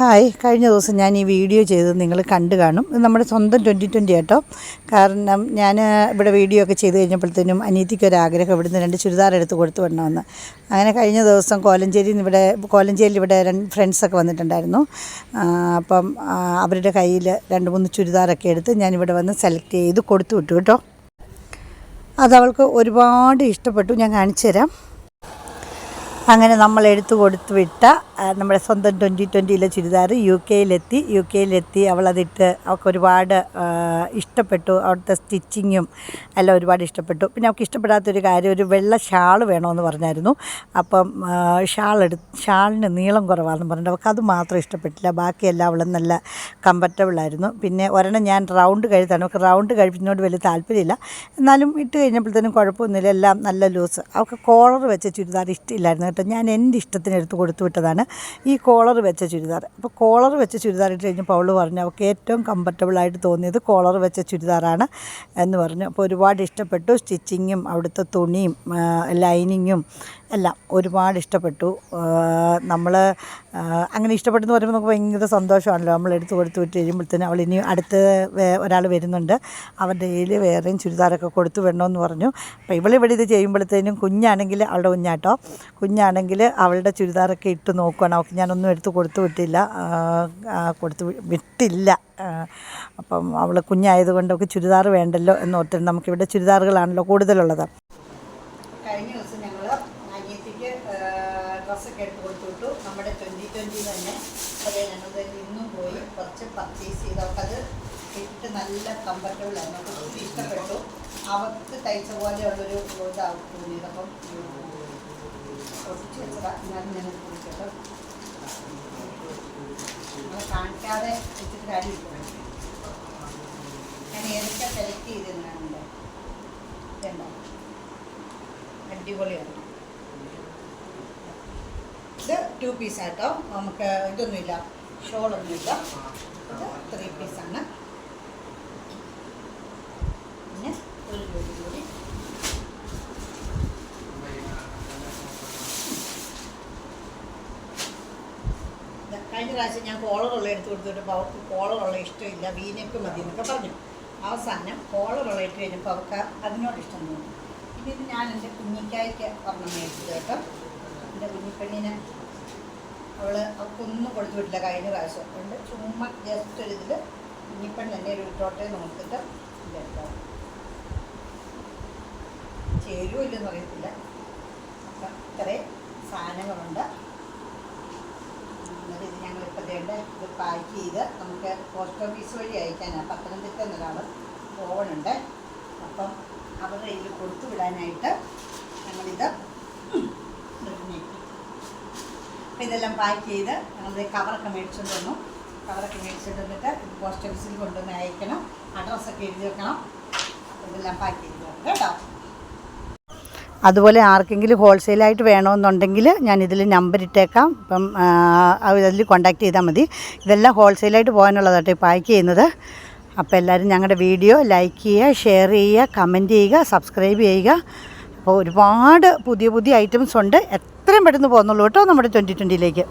Hi. കഴിഞ്ഞ ദിവസം ഞാൻ ഈ വീഡിയോ ചെയ്തത് നിങ്ങൾ കണ്ടു കാണും. ഇത് നമ്മുടെ സ്വന്തം ട്വന്റി ട്വന്റി കേട്ടോ കാരണം ഞാൻ ഇവിടെ വീഡിയോ ഒക്കെ ചെയ്ത് കഴിഞ്ഞപ്പോഴത്തേനും അനീതിക്ക് ഒരു ആഗ്രഹം ഇവിടുന്ന് രണ്ട് ചുരിദാർ എടുത്ത് കൊടുത്തു വിടണമെന്ന്. അങ്ങനെ കഴിഞ്ഞ ദിവസം കോലഞ്ചേരിയിൽ നിന്ന് ഇവിടെ കോലഞ്ചേരിയിൽ ഇവിടെ രണ്ട് ഫ്രണ്ട്സൊക്കെ വന്നിട്ടുണ്ടായിരുന്നു. അപ്പം അവരുടെ കയ്യിൽ രണ്ട് മൂന്ന് ചുരിദാറൊക്കെ എടുത്ത് ഞാനിവിടെ വന്ന് സെലക്ട് ചെയ്ത് കൊടുത്തു വിട്ടു കേട്ടോ. അതവൾക്ക് ഒരുപാട് ഇഷ്ടപ്പെട്ടു. ഞാൻ കാണിച്ചു തരാം. അങ്ങനെ നമ്മൾ എടുത്തു കൊടുത്തു വിട്ട നമ്മുടെ സ്വന്തം ട്വന്റി ട്വന്റിയിലെ ചുരിദാർ യു കെയിലെത്തി യു കെയിലെത്തി അവളതിട്ട് അവൾക്ക് ഒരുപാട് ഇഷ്ടപ്പെട്ടു. അവിടുത്തെ സ്റ്റിച്ചിങ്ങും എല്ലാം ഒരുപാട് ഇഷ്ടപ്പെട്ടു. പിന്നെ അവൾക്ക് ഇഷ്ടപ്പെടാത്തൊരു കാര്യം ഒരു വെള്ള ഷാൾ വേണമെന്ന് പറഞ്ഞായിരുന്നു. അപ്പം ഷാൾ എടു ഷാളിന് നീളം കുറവാണെന്ന് പറഞ്ഞിട്ട് അവൾക്ക് അത് മാത്രം ഇഷ്ടപ്പെട്ടില്ല. ബാക്കിയെല്ലാം അവൾ നല്ല കംഫർട്ടബിളായിരുന്നു പിന്നെ ഒരെണ്ണം ഞാൻ റൗണ്ട് കഴുത്താണ്. അവൾക്ക് റൗണ്ട് കഴിപ്പിച്ചതിനോട് വലിയ താല്പര്യമില്ല. എന്നാലും ഇട്ട് കഴിഞ്ഞപ്പോഴത്തേനും കുഴപ്പമൊന്നുമില്ല. എല്ലാം നല്ല ലൂസ് അവൾക്ക് കോളർ വെച്ച ചുരിദാർ ഇഷ്ടമില്ലായിരുന്നു കേട്ടോ. ഞാൻ എന്റെ ഇഷ്ടത്തിന് എടുത്ത് കൊടുത്തു വിട്ടതാണ്. ഈ കോളർ വെച്ച ചുരിദാർ. അപ്പോൾ കോളർ വെച്ച ചുരിദാർ ഇട്ട് കഴിഞ്ഞപ്പോൾ അവൾ പറഞ്ഞു അവൾക്ക് ഏറ്റവും കംഫർട്ടബിളായിട്ട് തോന്നിയത് കോളർ വെച്ച ചുരിദാറാണ് എന്ന് പറഞ്ഞു. അപ്പോൾ ഒരുപാട് ഇഷ്ടപ്പെട്ടു. സ്റ്റിച്ചിങ്ങും അവിടുത്തെ തുണിയും ലൈനിങ്ങും എല്ലാം ഒരുപാട് ഇഷ്ടപ്പെട്ടു. നമ്മൾ അങ്ങനെ ഇഷ്ടപ്പെട്ടെന്ന് പറയുമ്പോൾ നമുക്ക് ഭയങ്കര സന്തോഷമാണല്ലോ. നമ്മൾ എടുത്ത് കൊടുത്ത് വിട്ട് കഴിയുമ്പോഴത്തേനും അവൾ ഇനി അടുത്ത് ഒരാൾ വരുന്നുണ്ട്. അവന്റെ കയ്യിൽ വേറെയും ചുരിദാറൊക്കെ കൊടുത്തു വിടണമെന്ന് പറഞ്ഞു. അപ്പോൾ ഇവളിവിടെ ഇത് ചെയ്യുമ്പോഴത്തേനും കുഞ്ഞാണെങ്കിൽ അവളുടെ കുഞ്ഞാട്ടോ. കുഞ്ഞാണെങ്കിൽ അവളുടെ ചുരിദാറൊക്കെ ഇട്ട് നോക്കുകയാണ് അവൾക്ക് ഞാനൊന്നും എടുത്ത് കൊടുത്തു വിട്ടില്ല. കൊടുത്തു വിട്ടില്ല. അപ്പം അവൾ കുഞ്ഞായതുകൊണ്ട് അവൾക്ക് ചുരിദാർ വേണ്ടല്ലോ എന്ന് ഓർത്തിട്ട് നമുക്കിവിടെ ചുരിദാറുകളാണല്ലോ കൂടുതലുള്ളത് കഴിഞ്ഞ ദിവസം ഞങ്ങൾ അനിയത്തിക്ക് ഡ്രസ്സൊക്കെ എടുത്ത് കൊടുത്തു വിട്ടു നമ്മുടെ ട്വന്റി ട്വന്റി തന്നെ അതേ ഞങ്ങൾ ഇന്നും പോയി കുറച്ച് പർച്ചേസ് ചെയ്ത് അവർക്കത് ഇട്ട് നല്ല കംഫർട്ടബിൾ ആയിരുന്നു അവർക്ക് ഇഷ്ടപ്പെട്ടു. അവർക്ക് തയ്ച്ച പോലെയുള്ളൊരു ഇതാവും തോന്നിയത്. അപ്പം ഒട്ടിച്ച് വെച്ചതാ. ഞാൻ കുടിക്കട്ടോ നമ്മളെ കാണിക്കാതെ വെച്ചിട്ട് കാര്യമില്ല. ഞാൻ ഏതൊക്കെ സെലക്ട് ചെയ്തിരുന്നാണ് അടിപൊളിയാണ് ഇത് ടു പീസ് ആട്ടോ. നമുക്ക് ഇതൊന്നുമില്ല. ഷോളൊന്നുമില്ല. ഇത് ത്രീ പീസാണ് പിന്നെ ഒരു ജോഡി കൂടി. കഴിഞ്ഞ പ്രാവശ്യം ഞാൻ കോളറുള്ള എടുത്ത് കൊടുത്തിട്ട് അവർക്ക് കോളറുള്ള ഇഷ്ടമില്ല. വീനക്ക് മതി എന്നൊക്കെ പറഞ്ഞു. അവസാനം കോളറുള്ള ഇട്ട് കഴിഞ്ഞപ്പോൾ അവർക്ക് അതിനോട് ഇഷ്ടം തോന്നി. ഇത് ഞാൻ എന്റെ കുഞ്ഞിക്കായ്ക്ക് ഒരെണ്ണം മേടിച്ചു കേട്ടോ. എന്റെ കുഞ്ഞിപ്പെണ്ണിന് അവൾ അവൾക്കൊന്നും കൊടുത്തു വിട്ടില്ല കഴിഞ്ഞ പ്രാവശ്യം. അതുകൊണ്ട് ചുമ്മാ ജസ്റ്റ് ഒരു ഇതിൽ കുഞ്ഞിപ്പെണ്ണ് തന്നെ ഒരു ഇട്ടോട്ടെ നോക്കിയിട്ട് ഇതെടുക്കാം ചേരുമോ ഇല്ലെന്ന് അറിയത്തില്ല. അപ്പം ഇത്രയും സാധനങ്ങളുണ്ട്. എന്നിട്ട് ഇത് ഞങ്ങളിപ്പോൾ തേണ്ട ഇത് പാക്ക് ചെയ്ത് നമുക്ക് പോസ്റ്റ് ഓഫീസ് വഴി അയക്കാനാണ് പത്തനംതിട്ട എന്നൊരാൾ പോകണുണ്ട് അപ്പം അവരുടെ കയ്യിൽ കൊടുത്തു വിടാനായിട്ട് ഞങ്ങളിത് നിർണയിക്കും അപ്പം ഇതെല്ലാം പാക്ക് ചെയ്ത് നമ്മൾ കവറൊക്കെ മേടിച്ചുകൊണ്ട് വന്നു. കവറൊക്കെ മേടിച്ചിട്ട് വന്നിട്ട് പോസ്റ്റ് ഓഫീസിൽ കൊണ്ടുവന്ന് അയക്കണം. അഡ്രസ്സൊക്കെ എഴുതി വെക്കണം. ഇതെല്ലാം പാക്ക് ചെയ്ത് വെക്കണം കേട്ടോ. അതുപോലെ ആർക്കെങ്കിലും ഹോൾസെയിലായിട്ട് വേണമെന്നുണ്ടെങ്കിൽ ഞാൻ ഇതിൽ നമ്പർ ഇട്ടേക്കാം. ഇപ്പം അതിൽ കോൺടാക്ട് ചെയ്താൽ മതി. ഇതെല്ലാം ഹോൾസെയിലായിട്ട് പോകാനുള്ളതാട്ടോ പാക്ക് ചെയ്യുന്നത്. അപ്പോൾ എല്ലാവരും ഞങ്ങളുടെ വീഡിയോ ലൈക്ക് ചെയ്യുക ഷെയർ ചെയ്യുക കമന്റ് ചെയ്യുക സബ്സ്ക്രൈബ് ചെയ്യുക. അപ്പോൾ ഒരുപാട് പുതിയ പുതിയ ഐറ്റംസ് ഉണ്ട്. എത്രയും പെട്ടെന്ന് പോകുന്നുള്ളൂ കേട്ടോ നമ്മുടെ ട്വന്റി ട്വന്റിയിലേക്ക്